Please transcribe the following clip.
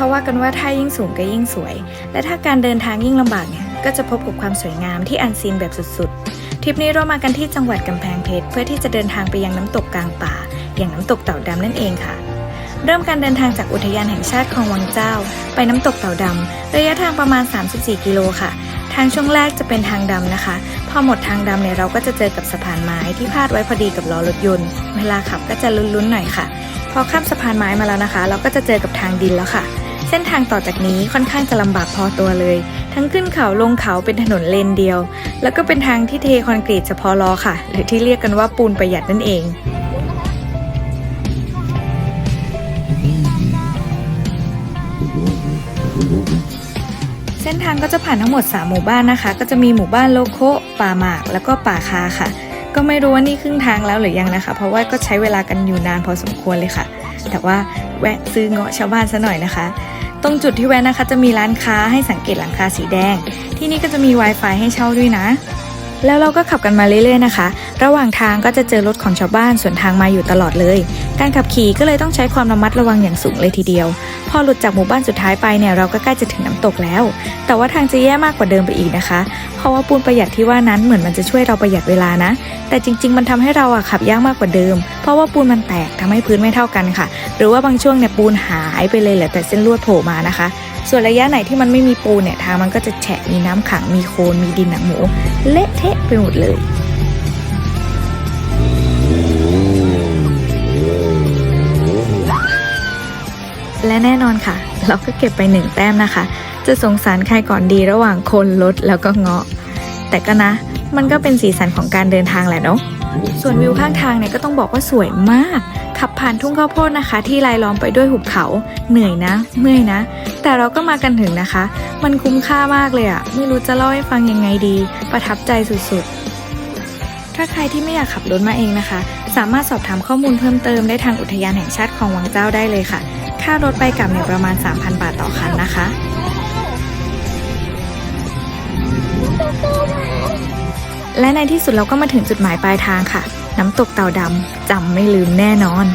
เขาว่ากันว่าถ้ายิ่งสูงก็ยิ่งสวย และถ้าการเดินทางยิ่งลำบากเนี่ยก็จะพบกับความสวยงามที่อันซีนแบบสุดๆ ทริปนี้เรามากันที่จังหวัดกำแพงเพชรเพื่อที่จะเดินทางไปยังน้ำตกกลางป่า อย่างน้ำตกเต่าดำนั่นเองค่ะ เริ่มการเดินทางจากอุทยานแห่งชาติคลองวังเจ้า ไปน้ำตกเต่าดำระยะทางประมาณ 34 กิโลค่ะ ทางช่วงแรกจะเป็นทางดำนะคะ พอหมดทางดำเนี่ยเราก็จะเจอกับสะพานไม้ที่พาดไว้พอดีกับล้อรถยนต์ เวลาขับก็จะลุ้นๆหน่อยค่ะ พอข้ามสะพานไม้มาแล้วนะคะ เราก็จะเจอกับทางดินแล้วค่ะ เส้นทางต่อจากนี้ค่อนข้างจะลำบากพอตัวเลย ทั้งขึ้นเขาลงเขาเป็นถนนเลนเดียว แล้วก็เป็นทางที่เทคอนกรีตเฉพาะล้อค่ะ หรือที่เรียกกันว่าปูนประหยัดนั่นเองเส้นทางก็จะผ่านทั้งหมด 3 หมู่บ้านนะคะ ก็จะมีหมู่บ้านโลโคป่าหมาก แล้วก็ป่าคาค่ะ ก็ไม่รู้ว่านี่ครึ่งทางแล้วหรือยังนะคะ เพราะว่าก็ใช้เวลากันอยู่นานพอสมควรเลยค่ะ แต่ว่าแวะซื้อเงาะชาวบ้านซะหน่อยนะคะ ตรงจุดที่แวะนะคะจะมีร้านค้าให้สังเกตหลังคาสีแดง ที่นี่ก็จะมี Wi-Fi ให้เช่าด้วยนะ แล้วเราก็ขับกันมาเรื่อยๆนะคะ ระหว่างทางก็จะเจอรถของชาวบ้านสวนทางมาอยู่ตลอดเลย การขับขี่ก็เลยต้องใช้ความระมัดระวังอย่างสูงเลยทีเดียว พอหลุดจากหมู่บ้านสุดท้ายไปเนี่ยเราก็ใกล้จะถึงน้ำตกแล้ว แต่ว่าทางจะแย่มากกว่าเดิมไปอีกนะคะ เพราะว่าปูนประหยัดที่ว่านั้นเหมือนมันจะช่วยเราประหยัดเวลานะ แต่จริง ๆ มันทำให้เราอะขับยากมากกว่าเดิม เพราะว่าปูนมันแตกทำให้พื้นไม่เท่ากันค่ะ หรือว่าบางช่วงเนี่ยปูนหายไปเลยเหลือแต่เส้นลวดโผล่มานะคะ ส่วนระยะไหนที่มันไม่มีปูเนี่ยทางมันก็จะแฉะมีน้ำขังมีโคลนมีดินหนังหมู เละเทะไปหมดเลยและแน่นอนค่ะ เราก็เก็บไปหนึ่งแต้มนะคะ จะสงสารใครก่อนดีระหว่างคนรถแล้วก็เงาะ แต่ก็นะ มันก็เป็นสีสันของการเดินทางแหละเนาะส่วนวิวข้างทางเนี่ยก็ต้องบอกว่าสวยมาก ขับผ่านทุ่งข้าวโพดนะคะ ที่รายล้อมไปด้วยหุบเขา เหนื่อยนะ เมื่อยนะ แต่เราก็มากันถึงนะคะ มันคุ้มค่ามากเลยอะไม่รู้จะเล่าให้ฟังยังไงดี ประทับใจสุดๆ ถ้าใครที่ไม่อยากขับรถมาเองนะคะ สามารถสอบถามข้อมูลเพิ่มเติมได้ทางอุทยานแห่งชาติคลองวังเจ้าได้เลยค่ะ ค่ารถไปกลับเนี่ยประมาณ 3,000 บาทต่อคันนะคะและในที่สุดเราก็มาถึงจุดหมายปลายทางค่ะ น้ำตกเต่าดำจำไม่ลืมแน่นอน